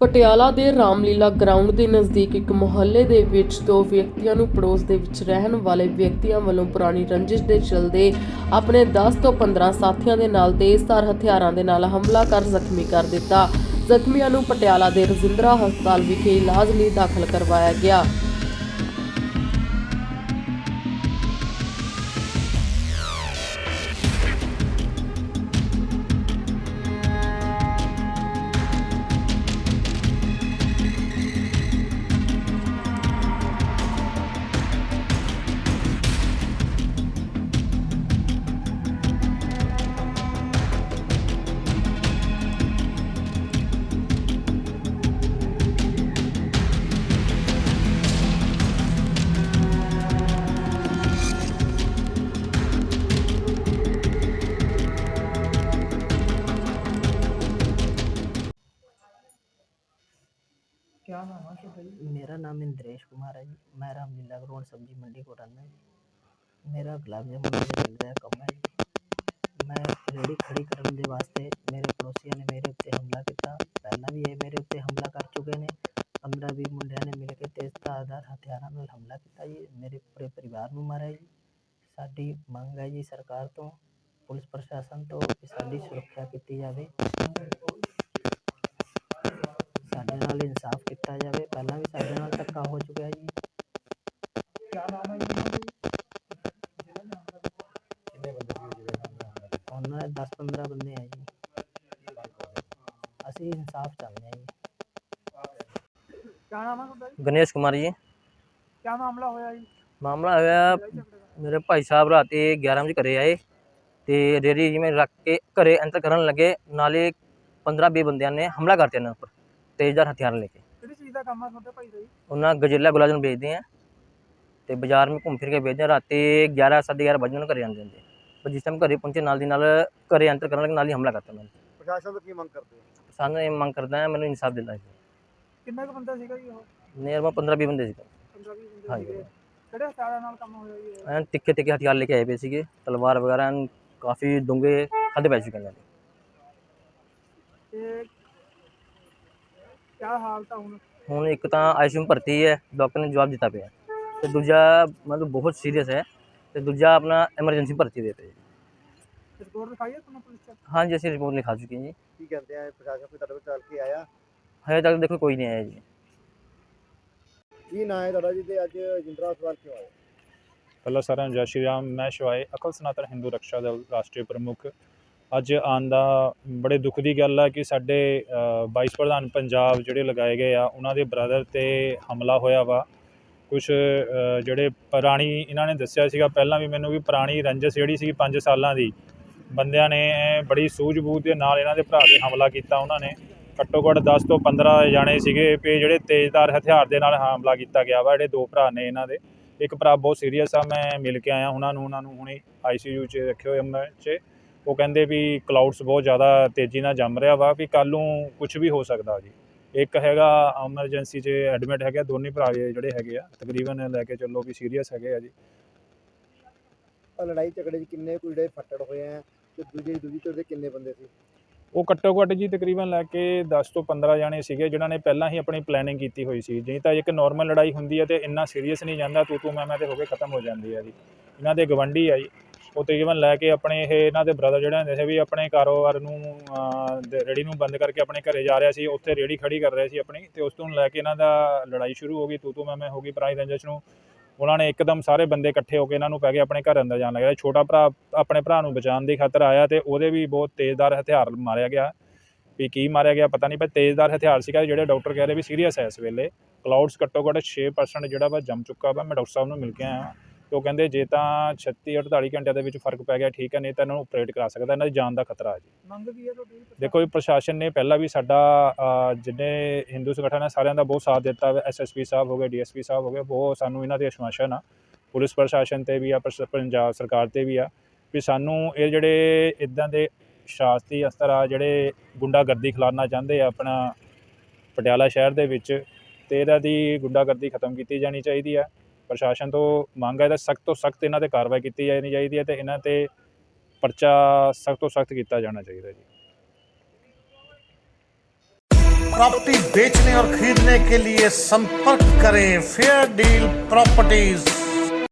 ਪਟਿਆਲਾ ਦੇ ਰਾਮਲੀਲਾ ਗਰਾਊਂਡ ਦੇ ਨਜ਼ਦੀਕ ਇੱਕ ਮੁਹੱਲੇ ਦੇ ਵਿੱਚ ਦੋ ਵਿਅਕਤੀਆਂ ਨੂੰ ਪੜੋਸ ਦੇ ਵਿੱਚ ਰਹਿਣ ਵਾਲੇ ਵਿਅਕਤੀਆਂ ਵੱਲੋਂ ਪੁਰਾਣੀ ਰੰਜਿਸ਼ ਦੇ ਚਲਦੇ ਆਪਣੇ 10 ਤੋਂ 15 ਸਾਥੀਆਂ ਦੇ ਨਾਲ ਤੇਜ਼ਧਾਰ ਹਥਿਆਰਾਂ ਦੇ ਨਾਲ ਹਮਲਾ ਕਰ ਜ਼ਖਮੀ ਕਰ ਦਿੱਤਾ। ਜ਼ਖਮੀਆਂ ਨੂੰ ਪਟਿਆਲਾ ਦੇ ਰਜਿੰਦਰਾ ਹਸਪਤਾਲ ਵਿਖੇ ਇਲਾਜ ਲਈ ਦਾਖਲ ਕਰਵਾਇਆ ਗਿਆ। भाई मेरा नाम इंद्रेश कुमार है जी मैं रामलीला ग्राउंड सब्जी मंडी को रहना जी मेरा गुलाब जामुन ਦਾ ਚੱਲ ਰਿਹਾ ਕੰਮ ਹੈ ਜੀ ਮੈਂ ਰੇੜੀ ਖੜੀ ਕਰਨ ਦੇ ਵਾਸਤੇ ਮੇਰੇ ਪੜੋਸੀਆਂ ਨੇ ਮੇਰੇ ਉੱਤੇ ਹਮਲਾ ਕੀਤਾ ਪਹਿਲਾਂ ਵੀ ਇਹ ਮੇਰੇ ਉੱਤੇ ਹਮਲਾ ਕਰ ਚੁੱਕੇ ਨੇ 15 20 ਮੁੰਡਿਆਂ ਨੇ ਮਿਲ ਕੇ ਤੇਜ਼ ਧਾਰਦਾਰ ਹਥਿਆਰਾਂ ਨਾਲ ਹਮਲਾ ਕੀਤਾ ਜੀ ਮੇਰੇ ਪੂਰੇ ਪਰਿਵਾਰ ਨੂੰ ਮਾਰਿਆ ਜੀ ਸਾਡੀ ਮੰਗ ਹੈ ਜੀ ਸਰਕਾਰ ਤੋਂ ਪੁਲਿਸ ਪ੍ਰਸ਼ਾਸਨ ਤੋਂ ਕਿ ਸਾਡੀ ਸੁਰੱਖਿਆ ਕੀਤੀ ਜਾਵੇ ਸਾਡੇ ਨਾਲ ਇਨਸਾਫ ਕੀਤਾ ਜਾਵੇ। ਪਹਿਲਾਂ ਵੀ ਸਾਡੇ ਨਾਲ ਧੱਕਾ ਹੋ ਚੁੱਕਿਆ ਜੀ। ਕਿਆ ਉਹਨਾਂ ਦੇ 10-15 ਬੰਦੇ ਆ ਜੀ। ਅਸੀਂ ਇਨਸਾਫ ਚਾਹੁੰਦੇ ਆ ਜੀ। ਗਣੇਸ਼ ਕੁਮਾਰ ਜੀ। ਕਿਆ ਮਾਮਲਾ ਹੋਇਆ ਜੀ? ਮਾਮਲਾ ਹੋਇਆ ਮੇਰੇ ਭਾਈ ਸਾਹਿਬ ਰਾਤੀ 11 ਵਜੇ ਘਰੇ ਆਏ ਤੇ ਰੇੜੀ ਜਿਵੇਂ ਰੱਖ ਕੇ ਘਰੇ ਐਂਟਰ ਕਰਨ ਲੱਗੇ ਨਾਲੇ 15-20 ਬੰਦਿਆਂ ਨੇ ਹਮਲਾ ਕਰਤੇ ਇਹਨਾਂ ਉੱਪਰ। ਤੇਜ਼ਧਾਰ ਹਥਿਆਰ ਲੈ ਕੇ। ਕਿਹੜੀ ਚੀਜ਼ ਦਾ ਕੰਮ ਹੈ ਤੁਹਾਡੇ ਭਾਈ ਦਾ ਜੀ? ਉਹਨਾਂ ਗਜੇਲਾ ਗੁਲਾਬ ਨੂੰ ਵੇਚਦੇ ਆ ਤੇ ਬਾਜ਼ਾਰ ਵਿੱਚ ਘੁੰਮ ਫਿਰ ਕੇ ਵੇਚਦੇ ਆ। ਰਾਤੀ 11 11:30 ਵਜੇ ਨੂੰ ਘਰੇ ਆਉਂਦੇ ਹੁੰਦੇ। ਪਰ ਜਿਸ ਟਾਈਮ ਘਰੇ ਪਹੁੰਚੇ ਨਾਲ ਦੀ ਨਾਲ ਘਰੇ ਐਂਟਰ ਕਰਨ ਲੱਗੇ ਨਾਲ ਹੀ ਹਮਲਾ ਕਰਤਾ ਮੈਨੂੰ। ਪ੍ਰਸ਼ਾਸਨ ਤੋਂ ਕੀ ਮੰਗ ਕਰਦੇ ਹੋ? ਸਾਨੂੰ ਇਹ ਮੰਗ ਕਰਦਾ ਹੈ ਮੈਨੂੰ ਇਨਸਾਫ ਦਿਲਾ ਜੀ। ਕਿੰਨਾ ਕੁ ਬੰਦਾ ਸੀਗਾ ਜੀ ਉਹ? ਨੀਅਰ ਮੈਂ 15 20 ਬੰਦੇ ਸੀ 15 20 ਬੰਦੇ ਹਾਂਜੀ। ਸੀਗੇ। ਕਿਹੜੇ ਹਥਿਆਰਾਂ ਨਾਲ ਕੰਮ ਹੋਇਆ ਜੀ ਇਹ? ਐਨ ਤਿੱਖੇ ਤਿੱਖੇ ਹਥਿਆਰ ਲੈ ਕੇ ਆਏ ਪਏ ਸੀਗੇ। ਤਲਵਾਰ ਵਗੈਰਾ ਐਨ ਕਾਫੀ ਡੂੰਘੇ ਖਾਦੇ ਪੈ ਚੁੱਕੇ ਨੇ। ਤੇ ਕਿਆ ਹਾਲਤ ਆ ਹੁਣ? ਹੁਣ ਇੱਕ ਤਾਂ ਆਈਸੀਯੂ ਭਰਤੀ ਹੈ ਡਾਕਟਰ ਨੇ ਜਵਾਬ ਦਿੱਤਾ ਪਿਆ। ਤੇ ਦੂਜਾ ਮਤਲਬ ਬਹੁਤ ਸੀਰੀਅਸ ਹੈ ਤੇ ਦੂਜਾ ਆਪਣਾ ਐਮਰਜੈਂਸੀ ਭਰਤੀ ਦੇ ਪਏ ਰਿਪੋਰਟ ਲਿਖਾਈ ਹੈ ਤੁਹਾਨੂੰ ਪੁਲਿਸ ਚ? ਹਾਂਜੀ ਅਸੀਂ ਰਿਪੋਰਟ ਲਿਖਾ ਚੁੱਕੇ ਹਾਂ ਜੀ। ਕੀ ਕਹਿੰਦੇ ਆ ਪ੍ਰਸ਼ਾਸਨ ਕੋਈ ਤੁਹਾਡੇ ਕੋਲ ਚੱਲ ਕੇ ਆਇਆ? ਹਜੇ ਤੱਕ ਦੇਖੋ ਕੋਈ ਨਹੀਂ ਆਇਆ ਜੀ। ਕੀ ਨਾਂ ਹੈ ਤੁਹਾਡਾ ਜੀ ਤੇ ਅੱਜ ਜਿੰਦਰਾ ਹਸਪਤਾਲ ਕਿਉਂ ਆਏ? ਪਹਿਲਾਂ ਸਾਰਿਆਂ ਨੂੰ ਜੈ ਸ਼੍ਰੀ ਰਾਮ ਮੈਂ ਸ਼ਿਵਾਏ ਅਕਲ ਸਨਾਤਨ ਹਿੰਦੂ ਰਕਸ਼ਾ ਦਲ ਰਾਸ਼ਟਰੀ ਪ੍ਰਮੁੱਖ। ਅੱਜ ਆਉਣ ਦਾ ਬੜੇ ਦੁੱਖ ਦੀ ਗੱਲ ਆ ਕਿ ਸਾਡੇ ਵਾਈਸ ਪ੍ਰਧਾਨ ਪੰਜਾਬ ਜਿਹੜੇ ਲਗਾਏ ਗਏ ਆ, ਉਹਨਾਂ ਦੇ ਬ੍ਰਦਰ ਤੇ ਹਮਲਾ ਹੋਇਆ ਵਾ। ਕੁਝ ਜਿਹੜੇ ਪੁਰਾਣੀ ਇਹਨਾਂ ਨੇ ਦੱਸਿਆ ਸੀਗਾ ਪਹਿਲਾਂ ਵੀ ਮੈਨੂੰ ਵੀ ਪੁਰਾਣੀ ਰੰਜਸ ਜਿਹੜੀ ਸੀ 5 ਸਾਲਾਂ ਦੀ, ਬੰਦਿਆਂ ਨੇ ਬੜੀ ਸੂਝ-ਬੂਝ ਦੇ ਨਾਲ ਇਹਨਾਂ ਦੇ ਭਰਾ ਤੇ ਹਮਲਾ ਕੀਤਾ ਉਹਨਾਂ ਨੇ। ਘੱਟੋ ਘੱਟ 10 ਤੋਂ 15 ਜਾਣੇ ਸੀਗੇ ਪੇ ਜਿਹੜੇ ਤੇਜ਼ਧਾਰ ਹਥਿਆਰ ਦੇ ਨਾਲ ਹਮਲਾ ਕੀਤਾ ਗਿਆ ਵਾ, ਜਿਹੜੇ ਦੋ ਭਰਾ ਨੇ ਇਹਨਾਂ ਦੇ। ਇੱਕ ਭਰਾ ਬਹੁਤ ਸੀਰੀਅਸ ਆ, ਮੈਂ ਮਿਲ ਕੇ ਆਇਆ ਉਹਨਾਂ ਨੂੰ ਉਹਨਾਂ ਨੂੰ ਹੁਣੇ ਆਈਸੀਯੂ 'ਚ ਰੱਖੇ ਹੋਏ ਅੰਮ੍ਰਿਤ 'ਚ। ਉਹ ਕਹਿੰਦੇ ਵੀ ਕਲਾਊਡਸ ਬਹੁਤ ਜ਼ਿਆਦਾ ਤੇਜ਼ੀ ਨਾਲ ਜੰਮ ਰਿਹਾ ਵਾ ਵੀ ਕੱਲ ਨੂੰ ਕੁਝ ਵੀ ਹੋ ਸਕਦਾ ਜੀ। ਇੱਕ ਹੈਗਾ ਐਮਰਜੈਂਸੀ 'ਚ ਐਡਮਿਟ ਹੈਗਾ ਦੋਨੇ ਭਰਾ ਜਿਹੜੇ ਹੈਗੇ ਆ ਤਕਰੀਬਨ ਲੈ ਕੇ ਚੱਲੋ ਵੀ ਸੀਰੀਅਸ ਹੈਗੇ ਆ ਜੀ। ਲੜਾਈ ਝਗੜੇ 'ਚ ਕਿੰਨੇ ਕੋਈ ਜਿਹੜੇ ਫੱਟੜ ਹੋਏ ਆ ਤੇ ਦੂਜੇ ਦੂਜੀ ਧਿਰ ਦੇ ਕਿੰਨੇ ਬੰਦੇ ਸੀ? ਉਹ ਘੱਟੋ ਘੱਟ ਜੀ ਤਕਰੀਬਨ ਲੈ ਕੇ 10 ਤੋਂ 15 ਜਾਣੇ ਸੀਗੇ ਜਿਨ੍ਹਾਂ ਨੇ ਪਹਿਲਾਂ ਹੀ ਆਪਣੀ ਪਲੈਨਿੰਗ ਕੀਤੀ ਹੋਈ ਸੀ। ਜੇ ਤਾਂ ਇੱਕ ਨਾਰਮਲ ਲੜਾਈ ਹੁੰਦੀ ਹੈ ਤੇ ਇੰਨਾ ਸੀਰੀਅਸ ਨਹੀਂ ਜਾਂਦਾ ਤੂੰ ਤੂੰ ਮੈਂ ਮੈਂ ਤੇ ਹੋ ਕੇ ਖਤਮ ਹੋ ਜਾਂਦੀ ਹੈ ਜੀ। ਇਹਨਾਂ ਦੇ ਗਵੰਡੀ ਆ ਜੀ। ਉਹ ਤਕਰੀਬਨ ਲੈ ਕੇ ਆਪਣੇ ਇਹ ਇਹਨਾਂ ਦੇ ਬ੍ਰਦਰ ਜਿਹੜੇ ਹੁੰਦੇ ਸੀ ਵੀ ਆਪਣੇ ਕਾਰੋਬਾਰ ਨੂੰ ਰੇੜੀ ਨੂੰ ਬੰਦ ਕਰਕੇ ਆਪਣੇ ਘਰੇ ਜਾ ਰਿਹਾ ਸੀ, ਉੱਥੇ ਰੇੜੀ ਖੜੀ ਕਰ ਰਿਹਾ ਸੀ ਆਪਣੀ ਤੇ ਉਸ ਤੋਂ ਲੈ ਕੇ ਇਹਨਾਂ ਦਾ ਲੜਾਈ ਸ਼ੁਰੂ ਹੋ ਗਈ, ਤੂੰ ਤੂੰ ਮੈਂ ਮੈਂ ਹੋ ਗਈ ਪ੍ਰਾਈ ਰੰਜਿਸ਼ ਨੂੰ। ਉਹਨਾਂ ਨੇ ਇੱਕਦਮ ਸਾਰੇ ਬੰਦੇ ਇਕੱਠੇ ਹੋ ਕੇ ਇਹਨਾਂ ਨੂੰ ਪੈ ਕੇ ਆਪਣੇ ਘਰ ਅੰਦਰ ਜਾਣ ਲੱਗਿਆ ਛੋਟਾ ਭਰਾ ਆਪਣੇ ਭਰਾ ਨੂੰ ਬਚਾਉਣ ਦੀ ਖਾਤਰ ਆਇਆ ਤੇ ਉਹਦੇ ਵੀ ਬਹੁਤ ਤੇਜ਼ਦਾਰ ਹਥਿਆਰ ਮਾਰਿਆ ਗਿਆ। ਵੀ ਕੀ ਮਾਰਿਆ ਗਿਆ ਪਤਾ ਨਹੀਂ, ਪਰ ਤੇਜ਼ਦਾਰ ਹਥਿਆਰ ਸੀਗਾ ਜਿਹੜੇ ਡਾਕਟਰ ਕਹਿ ਰਹੇ ਵੀ ਸੀਰੀਅਸ ਹੈ ਇਸ ਵੇਲੇ। ਕਲਾਉਡਸ ਘੱਟੋ ਘੱਟ 6% ਜਿਹੜਾ ਵਾ ਜੰਮ ਚੁੱਕਾ ਵਾ। ਮੈਂ ਡਾਕਟਰ ਸਾਹਿਬ ਨੂੰ ਮਿਲ ਕੇ ਆਇਆ। ਤੇ ਉਹ ਕਹਿੰਦੇ ਜੇ ਤਾਂ 36 48 ਘੰਟਿਆਂ ਦੇ ਵਿੱਚ ਫ਼ਰਕ ਪੈ ਗਿਆ ਠੀਕ ਹੈ ਨਹੀਂ ਤਾਂ ਇਹਨਾਂ ਨੂੰ ਆਪਰੇਟ ਕਰਾ ਸਕਦਾ ਇਹਨਾਂ ਦੀ ਜਾਨ ਦਾ ਖਤਰਾ ਹੈ ਜੀ। ਮੰਗ ਕੀ ਹੈ ਤੁਹਾਡੀ ਦੇਖੋ ਜੀ ਪ੍ਰਸ਼ਾਸਨ ਨੇ ਪਹਿਲਾਂ ਵੀ ਸਾਡਾ ਜਿੰਨੇ ਹਿੰਦੂ ਸੰਗਠਨ ਹੈ ਸਾਰਿਆਂ ਦਾ ਬਹੁਤ ਸਾਥ ਦਿੱਤਾ ਹੈ ਐਸਐਸਪੀ ਸਾਹਿਬ ਹੋ ਗਏ ਡੀਐਸਪੀ ਸਾਹਿਬ ਹੋ ਗਏ ਬਹੁਤ ਸਾਨੂੰ ਇਹਨਾਂ ਦੀ ਅਸ਼ਵਾਸਨ ਆ। ਪੁਲਿਸ ਪ੍ਰਸ਼ਾਸਨ ਤੇ ਵੀ ਆ ਪੰਜਾਬ ਸਰਕਾਰ ਤੇ ਵੀ ਆ ਵੀ ਸਾਨੂੰ ਇਹ ਜਿਹੜੇ ਇਦਾਂ ਦੇ ਸ਼ਾਸਤਰੀ ਅਸਤਰ ਆ ਜਿਹੜੇ ਗੁੰਡਾਗਰਦੀ ਖਿਲਾਰਨਾ ਚਾਹੁੰਦੇ ਆ ਆਪਣਾ ਪਟਿਆਲਾ ਸ਼ਹਿਰ ਦੇ ਵਿੱਚ ਤੇ ਇਹਨਾਂ ਦੀ ਗੁੰਡਾਗਰਦੀ ਖਤਮ ਕੀਤੀ ਜਾਣੀ ਚਾਹੀਦੀ ਆ। ਪ੍ਰਸ਼ਾਸਨ ਤੋਂ ਮੰਗ ਹੈ ਤਾਂ ਸਖਤ ਤੋਂ ਸਖਤ ਇਹਨਾਂ ਤੇ ਕਾਰਵਾਈ ਕੀਤੀ ਜਾਣੀ ਚਾਹੀਦੀ ਹੈ ਤੇ ਇਹਨਾਂ ਤੇ ਪਰਚਾ ਸਖਤ ਤੋਂ ਸਖਤ ਕੀਤਾ ਜਾਣਾ ਚਾਹੀਦਾ ਜੀ प्रॉपर्टी बेचने और खरीदने के लिए संपर्क करें फेयर डील प्रॉपर्टीज